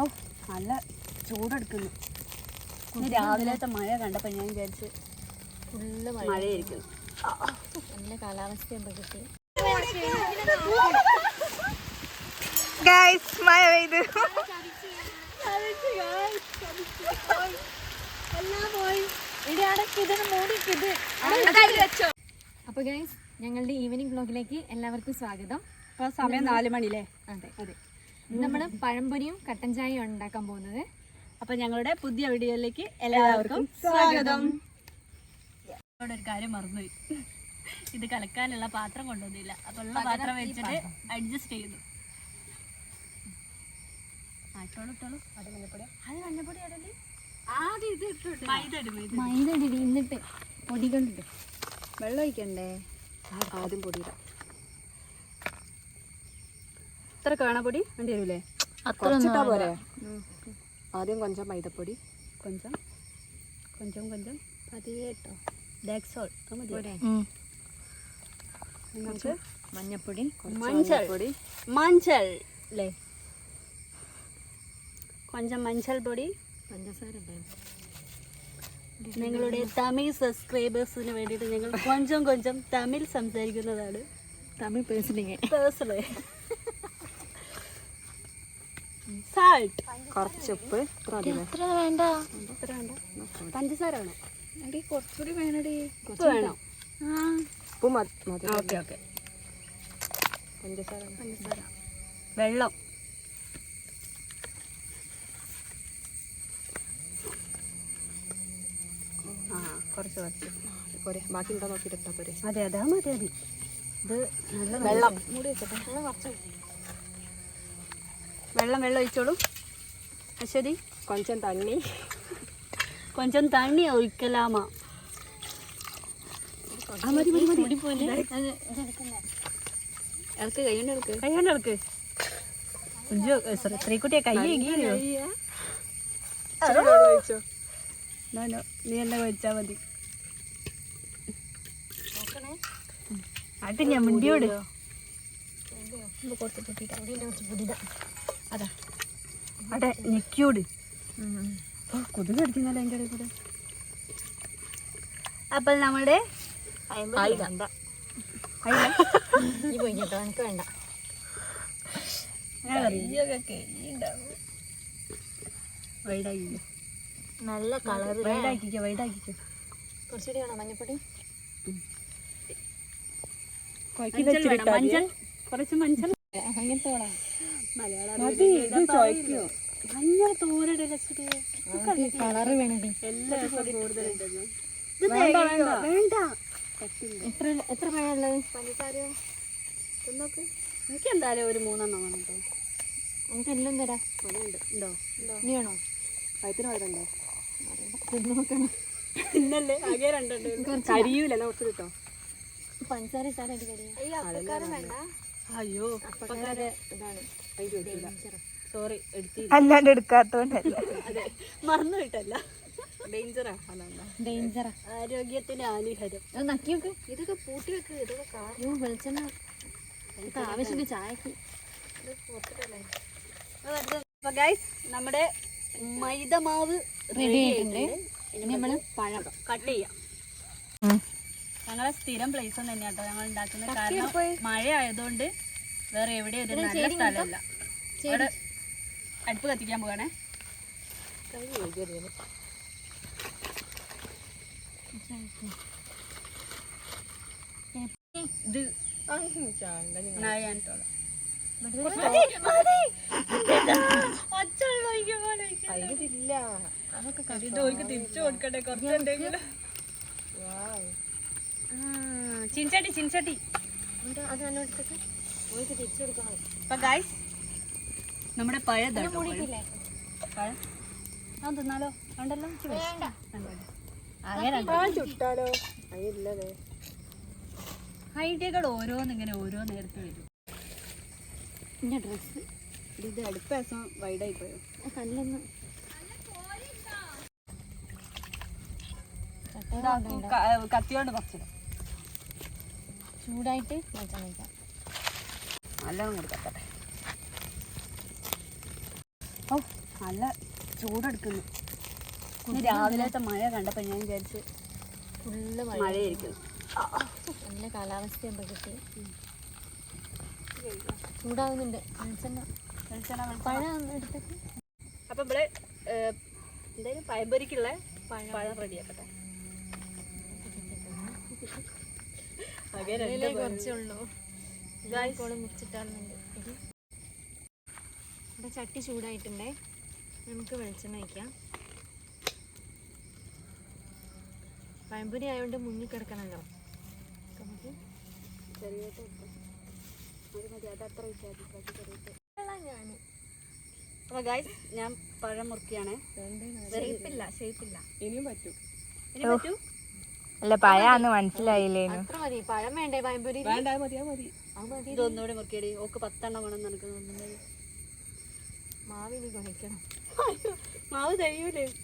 ഓ നല്ല ചൂടെടുക്കുന്നു. ഇന്ന് രാവിലത്തെ മഴ കണ്ടപ്പോൾ ഞാൻ വിചാരിച്ച് ഫുള്ള് മഴയായിരിക്കും. നല്ല കാലാവസ്ഥയും പ്രകൃതി ഗൈസ് മഴ പെയ്ത്. അപ്പൊ ഗൈസ് ഞങ്ങളുടെ ഈവനിങ് ബ്ലോഗിലേക്ക് എല്ലാവർക്കും സ്വാഗതം. ഇപ്പോൾ സമയം നാല് മണിയില്ലേ? അതെ. അതെ. നമ്മൾ പഴംപൊരിയും കട്ടൻ ചായയും ഉണ്ടാക്കാൻ പോകുന്നത്. അപ്പൊ ഞങ്ങളുടെ പുതിയ വീഡിയോയിലേക്ക് എല്ലാവർക്കും സ്വാഗതം. ഇവിടെ ഒരു കാര്യം മറന്നുപോയി. ഇത് കലക്കാനുള്ള പാത്രം കൊണ്ടുവന്നില്ല. അപ്പൊ ഉള്ള പാത്രം വെച്ചിട്ട് അഡ്ജസ്റ്റ് ചെയ്തു ഇട്ടു മൈദ ഇടും മൈദ മൈദ ഇടി ഇന്നിട്ട് പൊടികളുണ്ട് വെള്ളം ഒഴിക്കണ്ടേ? ആദ്യം പൊടിയിടാം ഇത്ര കാണപ്പൊടി വേണ്ടി വരൂലേ? കുറച്ചിട്ടാ പോരെ? ആദ്യം കൊഞ്ചം മൈദപ്പൊടി. കൊഞ്ചം? കൊഞ്ചം കൊഞ്ചം. പതിയെ കേട്ടോ ഡാക്സോൾ നിങ്ങൾക്ക് മഞ്ഞപ്പൊടി മഞ്ഞൾ. പൊടി മഞ്ഞൾ അല്ലേ കൊഞ്ചം മഞ്ഞൾ പൊടി. പഞ്ചസാര നിങ്ങളുടെ തമിഴ് സബ്സ്ക്രൈബേഴ്സിന് വേണ്ടിയിട്ട് ഞങ്ങൾ കൊഞ്ചം കൊഞ്ചം തമിഴ് സംസാരിക്കുന്നതാണ്. തമിഴ് പേഴ്സണിങ്. പേഴ്സണൽ. സാൾട്ട് കുറച്ചുപ്പ്? എത്ര വേണ്ട? പഞ്ചസാര വേണോ എടി കുറച്ചുകൂടി വേണടി. ഉപ്പ് വേണോ. ഉപ്പ് മതി മതി. Okay okay. പഞ്ചസാര. പഞ്ചസാര. വെള്ളം. ആ കുറച്ച് കുറച്ച്. പോരെ ബാക്കി ഉണ്ടോ നോക്കിയിട്ട് പോരെ. അതെ അതെ അത് മതി മതി. ഇത് നല്ല വെള്ളം. മൂടി വെച്ചോട്ടെ വെള്ളം കുറച്ച്. വെള്ളം വെള്ളം ഒഴിച്ചോളൂ. അശ്വതി കൊഞ്ചം തണ്ണി. കൊഞ്ചം തണ്ണി ഒഴിക്കലാമാ. മതി മതി മതി. കൈകൊണ്ട് സോറി സ്ത്രീക്കുട്ടിയെ കൈ എങ്കിയോ നോ എന്നെ കഴിച്ചാ മതി. ആട്ടി ഞാൻ മുണ്ടിയോട് കുറച്ച് പൊടിയിടാം അതാ. അതെ ഞെക്കിയോട്. കൊതുക് അടിക്കുന്നല്ലോ അതിന്റെ ഇടയിൽ കൂടെ? അപ്പോൾ നമ്മുടെ എനിക്ക് വേണ്ട. നല്ല കളർ വൈഡാക്കിക്കോ വൈഡാക്കിക്കോ. കുറച്ചുകൂടി വേണോ മഞ്ഞപ്പൊടി? മഞ്ഞൾ കുറച്ച് മഞ്ഞൾ. അങ്ങനത്തെ മതി ഇത് ചോയ്ക്കോ മഞ്ഞൾ തോരടെ ലക്ഷ്മി കളറ് വേണടി. എല്ലാവർക്കും കൂടുതലുണ്ടെന്ന്. വേണ്ട വേണ്ട. വേണ്ട. എത്ര എത്ര പഴമുള്ളത്? പഞ്ചസാരയോ നോക്ക് എനിക്ക് എന്തായാലും ഒരു മൂന്നെണ്ണം വേണം കേട്ടോ. നമുക്ക് എല്ലാം തരാം. അതുണ്ട് ഉണ്ടോ? നീ വേണോ? വയറ്റിന് വയറുണ്ടോ നോക്കണം. ഇന്നല്ലേ ആകെ രണ്ടുണ്ട് കരിയൂല കുറച്ച് കിട്ടോ? പഞ്ചസാര ഇട്ടാലും എനിക്ക് കരിയാ അയ്യോ അപ്പക്കാരെ ഇതാണ്. സോറി അല്ലാണ്ട് എടുക്കാത്തോണ്ടല്ല അതെ. മറന്നു വിട്ടല്ല ആരോഗ്യത്തിന് ഹാനിഹരം അത് നക്കി വെക്ക് ഇതൊക്കെ പൂട്ടി വെക്ക് ഇതൊക്കെ അയ്യോ വെളിച്ചെണ്ണ. എനിക്ക് ആവശ്യമില്ല ചായക്ക്. അപ്പൊ ഗൈസ് നമ്മുടെ മൈദ മാവ് റെഡി ആയിട്ടുണ്ട്. ഇനി നമ്മൾ പഴം. കട്ട് ചെയ്യാം. ഞങ്ങളെ സ്ഥിരം പ്ലേസ് ഒന്നും തന്നെയാ കേട്ടോ ഞങ്ങൾ ഉണ്ടാക്കുന്നത് കാരണം മഴ ആയതുകൊണ്ട് വേറെ എവിടെയും ഒരു നല്ല സ്ഥലമല്ല ഇവിടെ അടുപ്പ് കത്തിക്കാൻ പോവാണേ. ഇത് നായാനിട്ടോളാം അതിലില്ല. തിരിച്ചു കൊടുക്കട്ടെ കുറച്ചുണ്ടെങ്കിലും കൊടുക്കണം അപ്പൊ ഗൈസ് നമ്മുടെ പഴം. പഴം. തിന്നാലോ? ഉണ്ടല്ലോ. ആകെ രണ്ട് ചുട്ടാലോ? അതില്ലതേ ഓരോ നേരത്ത് വരും. എന്റെ ഡ്രസ്സ് ഇത് അടുത്ത ദിവസം വൈഡായി പോയോ? കല്ലൊന്ന് കത്തിയോണ്ട് കുറച്ചിടും. ചൂടായിട്ട് വെളിച്ചെണ്ണ ഒഴിക്കാം. നല്ലോണം കൊടുക്കട്ടെ. ഓ നല്ല ചൂടെടുക്കുന്നു. ഇന്ന് രാവിലത്തെ മഴ കണ്ടപ്പോൾ ഞാൻ വിചാരിച്ച് ഫുള്ള് മഴ. മഴയായിരിക്കും. നല്ല കാലാവസ്ഥ കിട്ടി. ചൂടാകുന്നുണ്ട് വെളിച്ചെണ്ണ. പഴം എടുത്തേക്ക് അപ്പം ഇവിടെ എന്തായാലും പഴംപൊരിക്കുള്ള പഴം റെഡിയാക്കട്ടെ കുറച്ചേ ഉള്ളൂ ഇതായിക്കോളും ചട്ടി ചൂടായിട്ടുണ്ടേ. നമുക്ക് വെളിച്ചെണ്ണ വയ്ക്കാം പഴംപൊരി ആയതുകൊണ്ട് മുങ്ങി കിടക്കണമല്ലോ നമുക്ക് അപ്പോൾ ഗായ്സ് ഞാൻ പഴം മുറിക്കുകയാണ് ഷേപ്പില്ല ഷേപ്പില്ല ഇനിയും പറ്റും. ഇനി പറ്റൂ? അല്ല പഴാന്ന് മനസ്സിലായില്ലേ അത്ര മതി. പഴം വേണ്ടേ? പഴംപൊരി? വേണ്ട അത് മതി അത് മതി. അത് മതി ഇതൊന്നുകൂടി മുറിക്കടി ഓക്ക് പത്തെണ്ണം വേണം നിനക്ക് തോന്നുന്നത് മാവിനി കുഴക്കണം മാവ് കഴിയൂലേ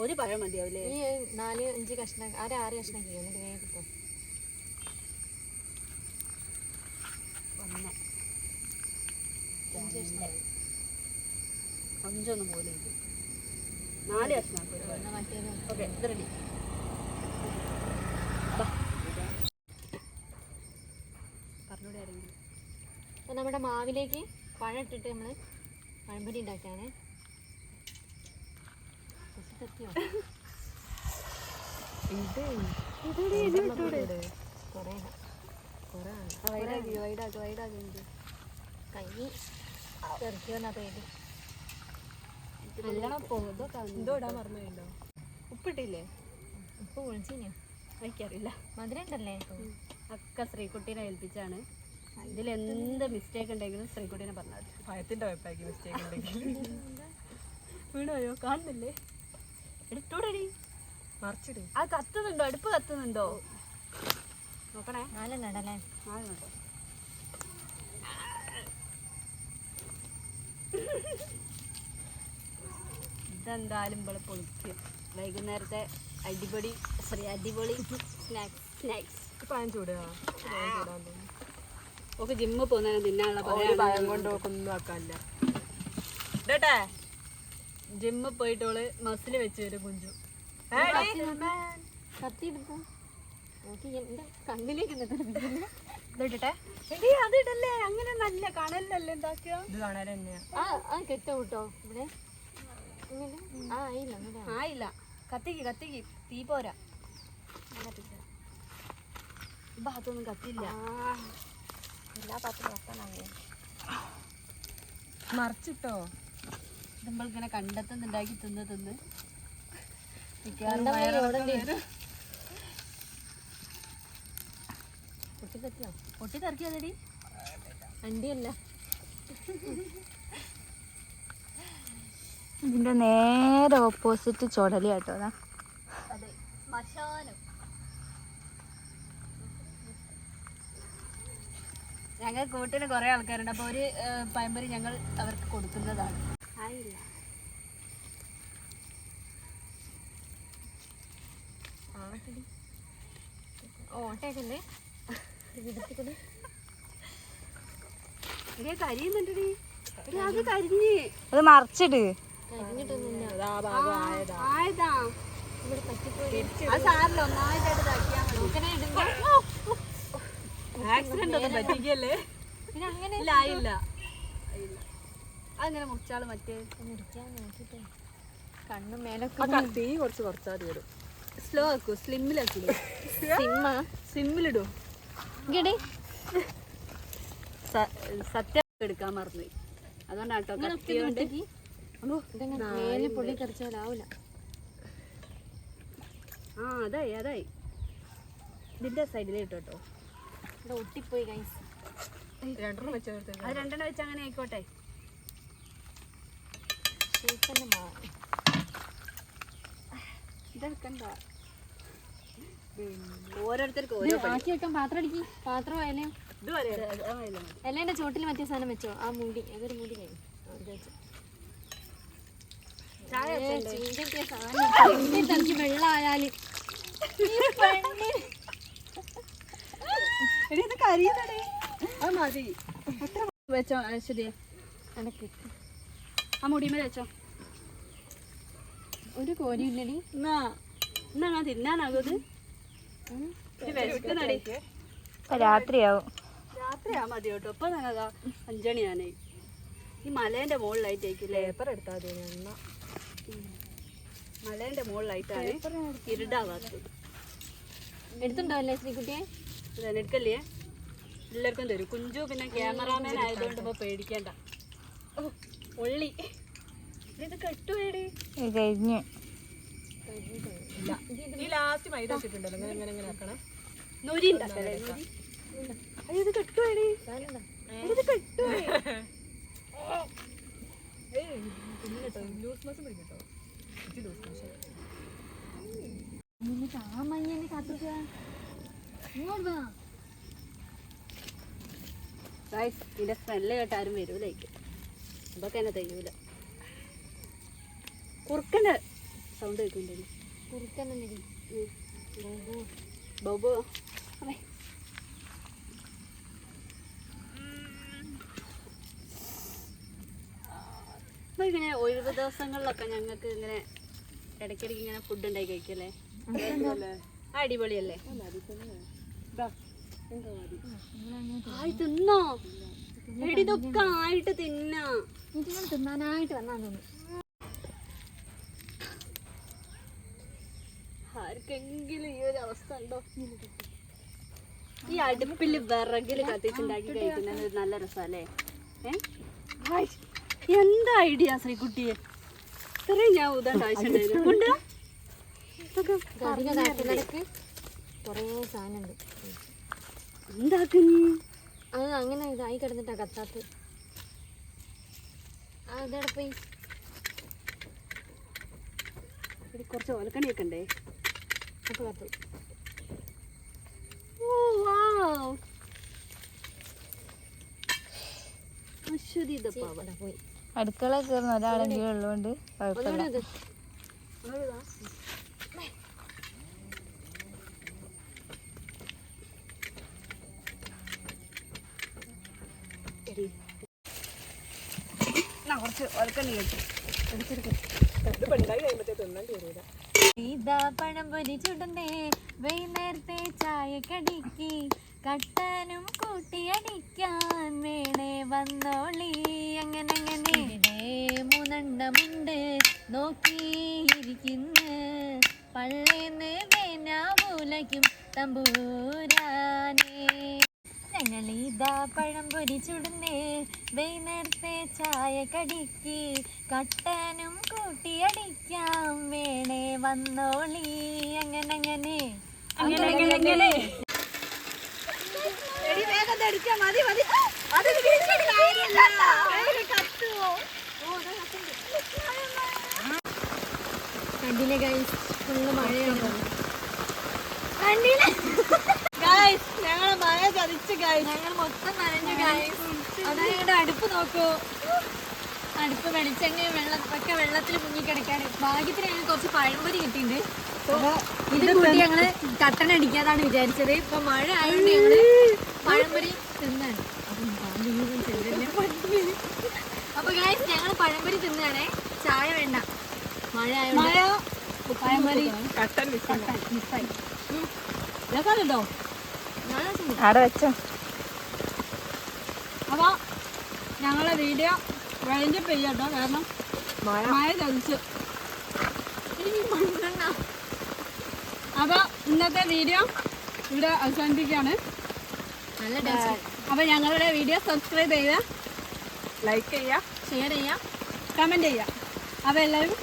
ഒരു പഴം മതിയാവില്ലേ ഈ നാല് അഞ്ച് കഷ്ണം ആരെ ആറ് കഷ്ണം ചെയ്യും എന്നിട്ട് വേഗം കിട്ടും ഒന്ന്. അഞ്ച് കഷ്ണം. അഞ്ചൊന്നും പോലെ ഇല്ല നാല് കഷ്ണം ഓക്കെ ഇത് റെഡി പറഞ്ഞൂടെ ആരെങ്കിലും? അപ്പോൾ നമ്മുടെ മാവിലേക്ക് പഴം ഇട്ടിട്ട് നമ്മൾ പഴംപൊരി ഉണ്ടാക്കുകയാണ്. കുറച്ച് തെറ്റിയോ കുറേ കുറേ വൈഡാക്കി വൈഡാക്കി വൈഡാക്കി. എനിക്ക് കൈ തെറിക്കുമെന്നാ പേടി. നല്ലോണം എന്തോ ഇടാൻ പറഞ്ഞോ ഉപ്പിട്ടില്ലേ? ഉപ്പ് പൊളിച്ചിനോ വയ്ക്കാറില്ല മധുരം ഉണ്ടല്ലേ ഒക്കെ ശ്രീകുട്ടീനെ ഏൽപ്പിച്ചാണ്. ഇതിൽ എന്ത് മിസ്റ്റേക്ക് ഉണ്ടെങ്കിലും ശ്രീകുട്ടീനെ പറഞ്ഞാൽ മതി. പഴത്തിന്റെ വെപ്പാക്കി മിസ്റ്റേക്ക് ഉണ്ടെങ്കിൽ. വീണോയോ കാണുന്നില്ലേ? എടുത്തോടടി മറിച്ചിട്. ആ കത്തുന്നുണ്ടോ? അടുപ്പ് കത്തുന്നുണ്ടോ? നോക്കണേ. നാലെണ്ണം. ഉണ്ടല്ലേ ആകുന്നുണ്ടോ ഇതെന്തായാലും ഇവിടെ പൊളിക്കും. വൈകുന്നേരത്തെ അടിപൊളി സോറി അടിപൊളി സ്നാക്സ് സ്നാക്സ് പാൻ ചൂടുക ഓക്കെ ജിമ്മിൽ പോകുന്നതിന് തിന്നാനുള്ള പഴം കൊണ്ട് ഒന്നും ആക്കാനില്ല. ഇടട്ടെ. ജിമ്മിൽ പോയിട്ട് ഓൾ മസിൽ വെച്ച് വരും കുഞ്ചു. കത്തി കണ്ണിലേക്ക് ഇതിട്ടെ അങ്ങനെ നല്ല കണലല്ലേ എന്താക്കിയോ ഇത് കാണാൻ തന്നെയാ. ആ ആ കെട്ടോ കേട്ടോ ഇവിടെ. ആയില്ല കത്തിക്ക് കത്തിക്ക്. തീ പോരാ. ഭാഗത്തൊന്നും കത്തില്ല എല്ലാ പാത്രം വെക്കാനാണ് മറിച്ചിട്ടോ? നമ്മൾ ഇങ്ങനെ കണ്ടെത്തുന്നുണ്ടാക്കി തിന്ന് തിന്ന്. കണ്ടമായി ഓടേണ്ടി വരും കുട്ടി കത്തിയോ പൊട്ടി തെറിക്കാതെടി വണ്ടിയല്ല ഇതിന്റെ നേരെ ഓപ്പോസിറ്റ് ചുടല കേട്ടോ അതാ ഞങ്ങൾ കൂട്ടിന് കുറെ ആൾക്കാരുണ്ട് അപ്പൊ ഒരു പയമ്പരി പഴംപൊരി ഞങ്ങൾ അവർക്ക് കൊടുക്കുന്നതാണ്. ആയില്ല. എടിയാ കരിയുന്നുണ്ടടി. അത് കരിഞ്ഞ്. അത് മറിച്ചിട്. കഴിഞ്ഞിട്ടൊന്നുമില്ല ആ ഭാഗം ആയതാ. ആയതാ. ഇവിടെ പറ്റിപ്പോയി അത് സാറില്ല ഒന്നായിട്ടായിട്ട് ഇതാക്കിയാ മതി. നോക്കണേ ഇടുമ്പോ ആക്സിഡന്റ് ഒന്നും പറ്റിക്കല്ലേ? പിന്നെ അങ്ങനെ ഇല്ല ആയില്ല. ആയില്ല. അങ്ങനെ മുറിച്ചാൾ മറ്റേ? കണ്ണു മേലൊക്കെ തീ കുറച്ച് കുറച്ചാൽ വരും സ്ലോ ആക്കൂ സ്ലിമ്മിലാക്കൂ സിമ്മ സിമ്മിലിടൂ ഇങ്ങടെ സത്യം എടുക്കാൻ മറന്നു അതുകൊണ്ടാട്ടോ കത്തിയോണ്ട് ഇതങ്ങനെ പൊടി ആ അതായി അതായി. ഇതിന്റെ സൈഡിലേക്ക് കേട്ടോ ഇവിടെ ഒട്ടിപ്പോയി ഗൈസ് രണ്ടെണ്ണം വെച്ച് അത് രണ്ടെണ്ണം വെച്ച് അങ്ങനെ ആയിക്കോട്ടെ. ഇതെടുക്കണ്ട ഓരോരുത്തർക്ക് ഓരോ പണി. ആക്കി വെക്കാൻ പാത്രം അടിക്കി. പാത്രം ഇലയും മതി. ചോട്ടിൽ മറ്റേ സാധനം വെച്ചോ? ആ മുടി. അതൊരു മുടി കഴിഞ്ഞു ആ, ഇത് വെച്ചോ. ചായ ഏ, വെച്ചേണ്ടേ? ചീഞ്ചട്ടിയ സാധനം ഇനി തെറിച്ച് വെള്ളമായാൽ. ഇത് കരിയുന്നടി. അത് മതി. വെച്ചോ? ശരിയാ എനക്ക്. ആ മുടിമേൽ വെച്ചോ ഒരു കോരി ഇല്ലടി. എന്നാ എന്നാ ഞാൻ തിന്നാനാകും വിശക്കുന്നടി. ഇപ്പൊ രാത്രിയാവും. രാത്രിയാ മതി കേട്ടോ ഇപ്പൊ ഞങ്ങൾ അഞ്ചണിയാണേ ഈ മലേന്റെ മുകളിലായിട്ടേക്കില്ലേ പേപ്പർ എടുത്താൽ മതി എണ്ണ മലേന്റെ മുകളിലായിട്ടാണ് ഇരുടാവാത്തത്. എടുത്തുണ്ടാവില്ലേ ശ്രീകുട്ടിയെ? എടുക്കല്ലേ? എല്ലാവർക്കും തരും. കുഞ്ചു പിന്നെ ക്യാമറാമാൻ ആയതുകൊണ്ട് ഇപ്പൊ പേടിക്കണ്ട. ഉള്ളി ഇത് കെട്ടുവേടി. ഇത് കഴിഞ്ഞ്. ഈ ലാസ്റ്റ് മൈദ വെച്ചിട്ടുണ്ടല്ലോ ഇങ്ങനെ ഇങ്ങനെ ഇങ്ങനെ ആക്കണം. നൂരി ഉണ്ടാക്കല്ലേ? നൂരി. അയ്യോ ഇത് കെട്ടുവേടി. ഇത് കെട്ടുവേ ലൂസ് മാസം പിടിക്കട്ടോ. എന്നിട്ട് ആ സ്മെല്ല് കേട്ടാരും വരൂലേക്ക് അതൊക്കെ എന്നെ തെയ്യൂല കുറുക്കന്റെ സൗണ്ട് കേൾക്കുന്നുണ്ടല്ലോ കുറുക്കൻ ബബു അതെ ഇങ്ങനെ ഒഴിവ് ദിവസങ്ങളിലൊക്കെ ഞങ്ങൾക്ക് ഇങ്ങനെ ഇടയ്ക്കിടയ്ക്ക് ഇങ്ങനെ ഫുഡ് ഉണ്ടായി കഴിക്കല്ലേ? അടിപൊളിയല്ലേ. ആയി തിന്നോ? എടി ഇതൊക്കെ ആയിട്ട് തിന്നാ. തിന്നാനായിട്ട് വന്നാ തോന്നുന്നു ആർക്കെങ്കിലും ഈ ഒരു അവസ്ഥ ഉണ്ടോ? ഈ അടുപ്പിൽ വിറകിൽ കത്തിച്ചുണ്ടാക്കി കഴിക്കുന്നത് നല്ല രസമല്ലേ ഏ? ഹായ്, എന്താ ഐഡിയ ശ്രീകുട്ടിയെ ഇത്രയും ഞാൻ ഊതാണ്ട് ആവശ്യമുണ്ടായിരുന്നു കൊണ്ടുവാ. എന്താക്കുന്നു അത് അങ്ങനെ ഇതായി കിടന്നിട്ടാ കത്താത്ത് കുറച്ച് ഓലക്കണിയൊക്കെ ഉണ്ടേ. അപ്പൊ കത്തു. ഓ വാവ്. അശ്വതി ഇതപ്പാ അവിടെ പോയി. അടുക്കള കയറുന്ന ഒരാളെങ്കിലും ഉള്ളതുകൊണ്ട് കുഴപ്പമില്ല. കുറച്ച് ഓലക്കണ്ണി കഴിച്ചു ഇത് പെണ്ണായി കഴിയുമ്പോഴത്തേ തിന്നേണ്ടി വരില്ല ഇതാ പഴംപൊരി ചുടന്നേ വൈകുന്നേരത്തെ ചായക്കടിക്ക് കട്ടനും കൂട്ടിയടിക്കാൻ വേണേ വന്നോളി. അങ്ങനെ അങ്ങനെ. മൂന്നെണ്ണമുണ്ട് നോക്കിയിരിക്കുന്നു പള്ളേന്ന് വേനാവൂലയ്ക്കും തമ്പൂരാനേ. ഞങ്ങളിതാ പഴംപൊരി ചുടുന്നേ വൈകുന്നേരത്തെ ചായ കടിക്ക് കട്ടനും കൂട്ടിയടിക്കാം വേണേ വന്നോളി. അങ്ങനെ അങ്ങനെ കണ്ടില്ലേ ഗൈസ് ഫുള്ള് മഴയാണ് ഗൈസ് ഞങ്ങളെ മഴ ചതിച്ചു ഗൈസ് ഞങ്ങൾ മൊത്തം നനഞ്ഞു ഗൈസ് അത് ഞങ്ങളുടെ അടുപ്പ് നോക്കൂ. അടുപ്പ് വെളിച്ചെണ്ണ വെള്ളം ഒക്കെ വെള്ളത്തിൽ മുങ്ങിക്കിടക്കാണ് ഭാഗ്യത്തിന് ഞങ്ങൾ കുറച്ച് പഴംപൊരി കിട്ടിയിട്ടുണ്ട്. ഇത് കൂട്ടി ഞങ്ങൾ കട്ടൻ അടിക്കാതാണ് വിചാരിച്ചത്. ഇപ്പൊ മഴ ആയതുകൊണ്ട് ഞങ്ങൾ പഴംപൊരി തിന്നാണ്. അപ്പം ഗൈസ് ഞങ്ങൾ പഴംപൊരി. തിന്നാണേ. ചായ വേണ്ട. മഴ ആയതുകൊണ്ട് മഴ. പഴമരി കട്ടൻ മിസ് മിസ്സായി. രസമുണ്ട്. അവിടെ വെച്ചോ. അപ്പോൾ ഞങ്ങളെ വീഡിയോ വഴിന്റെ പെയ്യട്ടോ കാരണം മഴ. ചതിച്ചു. ഈ മണ്ണെണ്ണ. അപ്പൊ ഇന്നത്തെ വീഡിയോ ഇവിടെ അവസാനിപ്പിക്കുകയാണ്. നല്ല ടേസ്റ്റ് അപ്പൊ ഞങ്ങളുടെ വീഡിയോ സബ്സ്ക്രൈബ് ചെയ്യുക ലൈക്ക് ചെയ്യുക. ഷെയർ ചെയ്യുക കമന്റ് ചെയ്യുക. അപ്പോൾ എല്ലാവരും